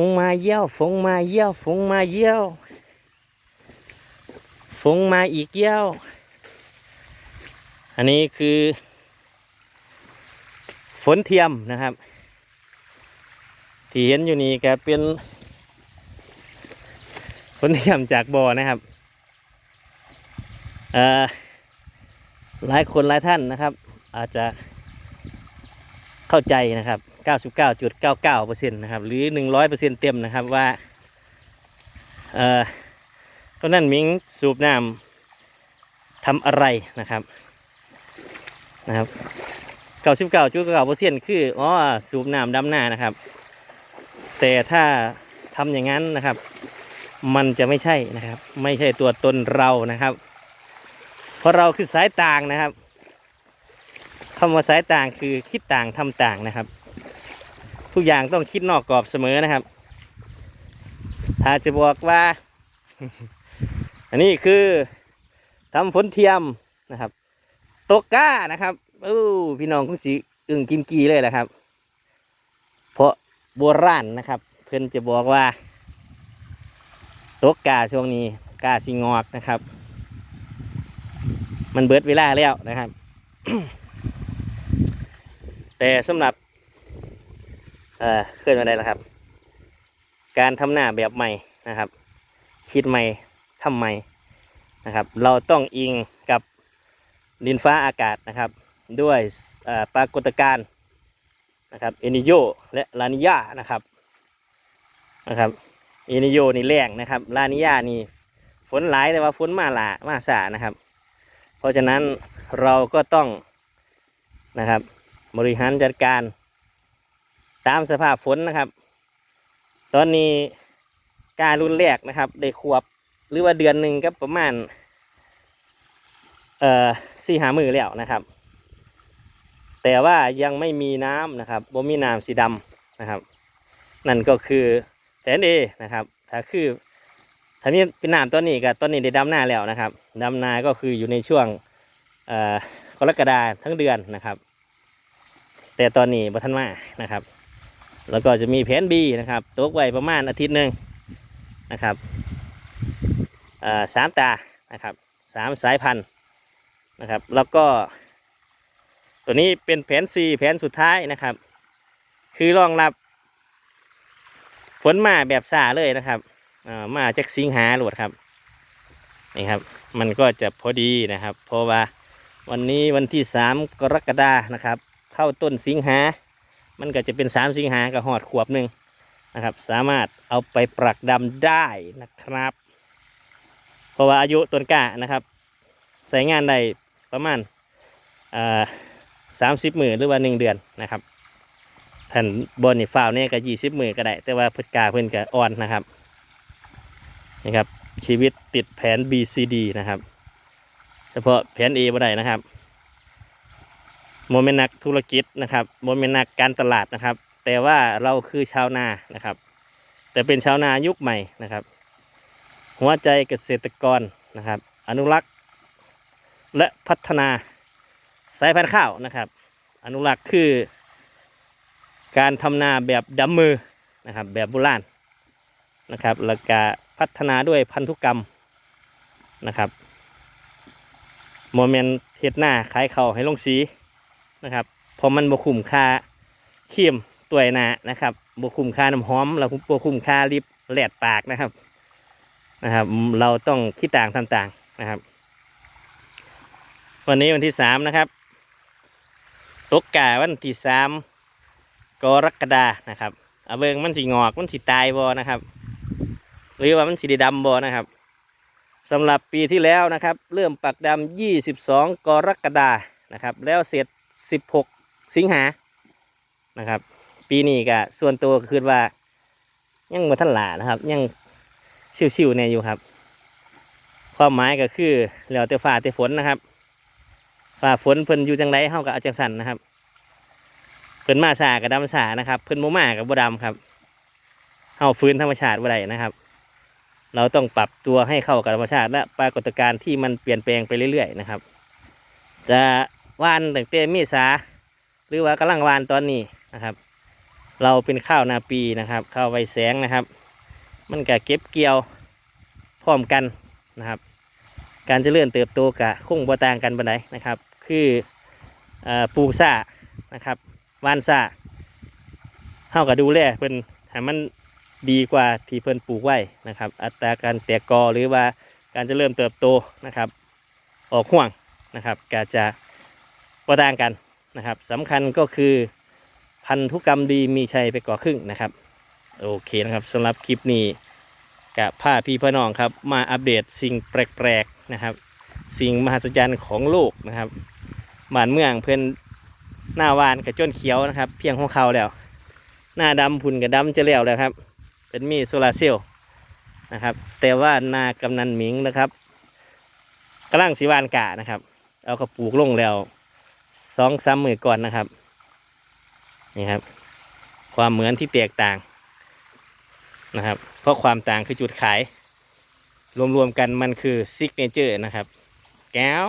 งมาเยี่ยว ฝงมาเยี่ยว ฝงมาเยี่ยว ฝงมาอีกเยี่ยว อันนี้คือ ฝนเทียมนะครับ ที่เห็นอยู่นี่ก็เป็น ฝนเทียมจากบ่อนะครับหลายคนหลายท่านนะครับ อาจจะ เข้าใจนะครับ 99.99%นะครับ หรือ 100%เต็มนะครับว่า เอ่อก็นั่นมิงสูบน้ำทำอะไรนะครับ นะครับ99.99%คือ อ๋อ สูบน้ำดำหน้านะครับ แต่ถ้าทำอย่างนั้นนะครับ มันจะไม่ใช่นะครับ ไม่ใช่ตัวตนเรานะครับ เพราะเราคือสายต่างนะครับ คำว่าสายต่างคือคิดต่างทำต่างนะครับ ทุกอย่างต้องคิดนอกกรอบเสมอนะครับ ถ้าจะบอกว่า อันนี้คือทำฝนเทียมนะครับตกก้านะครับอู้พี่น้องคงสีอึ่งกิมกีเลยแหละครับ เพราะโบราณนะครับ เพื่อนจะบอกว่าตกกาช่วงนี้กาสิงอกนะครับ มันเบิดเวลาแล้วนะครับ แต่สำหรับเอ่อเคลื่อนมาได้แล้วครับ การทำหน้าแบบใหม่นะครับ คิดใหม่ทำใหม่นะครับ เราต้องอิงกับดินฟ้าอากาศนะครับ ด้วยอ่อปรากฏการณ์นะครับเอนิโยและลานิยานะครับนะครับเอนิโยนี่แรงนะครับลานิยานี่ฝนหลายแต่ว่าฝนมาหลามาสานะครับ เพราะฉะนั้นเราก็ต้องนะครับ บริหารจัดการ ตามสภาพฝนนะครับ ตอนนี้การรุ่นแรกนะครับ ได้ขวบหรือว่าเดือนหนึ่งก็ประมาณเอ่อสี่หามือแล้วนะครับ แต่ว่ายังไม่มีน้ำนะครับบ่มีน้ำสีดำนะครับ นั่นก็คือแผนเอนะครับถ้าคือถ้ามีเป็นน้ำตอนนี้ก็ตอนนี้ได้ดำหน้าแล้วนะครับดำนาก็คืออยู่ในช่วงเอ่อกรกฎาทั้งเดือนนะครับ แต่ตอนนี้บัทันมานะครับ แล้วก็จะมีแผน B นะครับตกไว้ประมาณอาทิตย์หนึ่งนะครับสามตานะครับสามสายพันธุ์นะครับ แล้วก็ ตัวนี้เป็นแผน C แผนสุดท้ายนะครับ คือรองรับฝนมาแบบซาเลยนะครับมาจากสิงหาหลวดครับนี่ครับ มันก็จะพอดีนะครับ เพราะว่าวันนี้วันที่ 3 กรกฎานะครับ เข้าต้นสิงหา มันก็จะเป็น 3 สิงหากับหอดขวบหนึ่งนะครับ สามารถเอาไปปรักดำได้นะครับ เพราะว่าอายุต้นกล้านะครับใช้งานได้ประมาณสามสิบหมือหรือว่าหนึ่งเดือนนะครับท่านบนนี่ฟาวเนี่ยก็ยี่สิบหมือก็ได้ แต่ว่าพิ่นกาเพิ่นก็อ่อนนะครับนี่ครับ ชีวิตติดแผน BCD นะครับ เฉพาะแผน A บ่ได้นะครับ โมเมนต์นักธุรกิจนะครับโมเมนต์นักการตลาดนะครับ แต่ว่าเราคือชาวนานะครับ แต่เป็นชาวนายุคใหม่นะครับ หัวใจเกษตรกรนะครับ อนุรักษ์ และพัฒนาสายพันธุ์ข้าวนะครับ อนุรักษ์คือการทำนาแบบดำมือนะครับแบบโบราณนะครับแล้วก็พัฒนาด้วยพันธุกรรมนะครับโมเมนต์เทศหน้าขายเขาวให้ลงสี นะครับเพราะมันบคุ้มค่าเขียมตัวหนานะครับบคุ้มค่าน้ำหอมแล้วบคุ้มค่าลิปแหลดปากนะครับนะครับ เราต้องคิดต่างทำต่างนะครับ วันนี้วันที่สามนะครับตกกาวันที่สามกรกฎานะครับเอาเบิงมันสีงอกมันสีตายบอนะครับ หรือว่ามันสีดำบอนะครับสำหรับปีที่แล้วนะครับ เริ่มปักดำยี่สิบสองกรกฎานะครับ แล้วเสร็จ สิบหกสิงหานะครับ ปีนี้ก็ส่วนตัวคือว่า ยังมาทันหลานะครับ ยังชิวๆเนี่ยอยู่ครับ ความหมายก็คือแล้วแต่ฟ้าแต่ฝนนะครับฝ่าฝนเพิ่นอยู่จังไรเฮากับอาจังสันนะครับ เพิ่นมาสากับดำสานะครับ เพิ่นโมมากับบ่ดำครับเฮาฟื้นธรรมชาติบ่ได้นะครับ เราต้องปรับตัวให้เข้ากับธรรมชาติ และปรากฏการณ์ที่มันเปลี่ยนแปลงไปเรื่อยๆนะครับ จะ วานตั้งแต่เมษาหรือว่ากำลังวานตอนนี้นะครับ เราเป็นข้าวนาปีนะครับ ข้าวไวแสงนะครับ มันก็เก็บเกี่ยวพร้อมกันนะครับ การเจริญเติบโตกะคงบ่ต่างกันบันไดนะครับ คือออปลูกซ่านะครับวานซ่าเฮาก็ดูแลเพิ่นให้มันดีกว่าที่เพิ่นปลูกไว้นะครับ อัตราการแตกกอหรือว่าการจะเริญเติบโตนะครับ ออกห่วงนะครับก็จะ บ่ต่างกันนะครับสำคัญก็คือพันธุกรรมดีมีชัยไปกว่าครึ่งนะครับ โอเคนะครับสำหรับคลิปนี้กับผ้าพี่พ่อน้องครับ มาอัปเดตสิ่งแปลกๆนะครับ สิ่งมหัศจรรย์ของโลกนะครับบ้านเมืองเพื่อนหน้าวานกับจนเขียวนะครับ เพียงของเขาแล้ว หน้าดำพุ่นกับดำจะแล้วแล้วครับ เป็นมีโซลาเซลล์นะครับ แต่ว่าหน้ากำนันหมิงนะครับกำลังสีวานกะนะครับ เอากระปลูกลงแล้ว สองสามมือก่อนนะครับ นี่ครับ ความเหมือนที่แตกต่างนะครับ เพราะความต่างคือจุดขาย รวมๆกันมันคือซิกเนเจอร์นะครับ แก้ว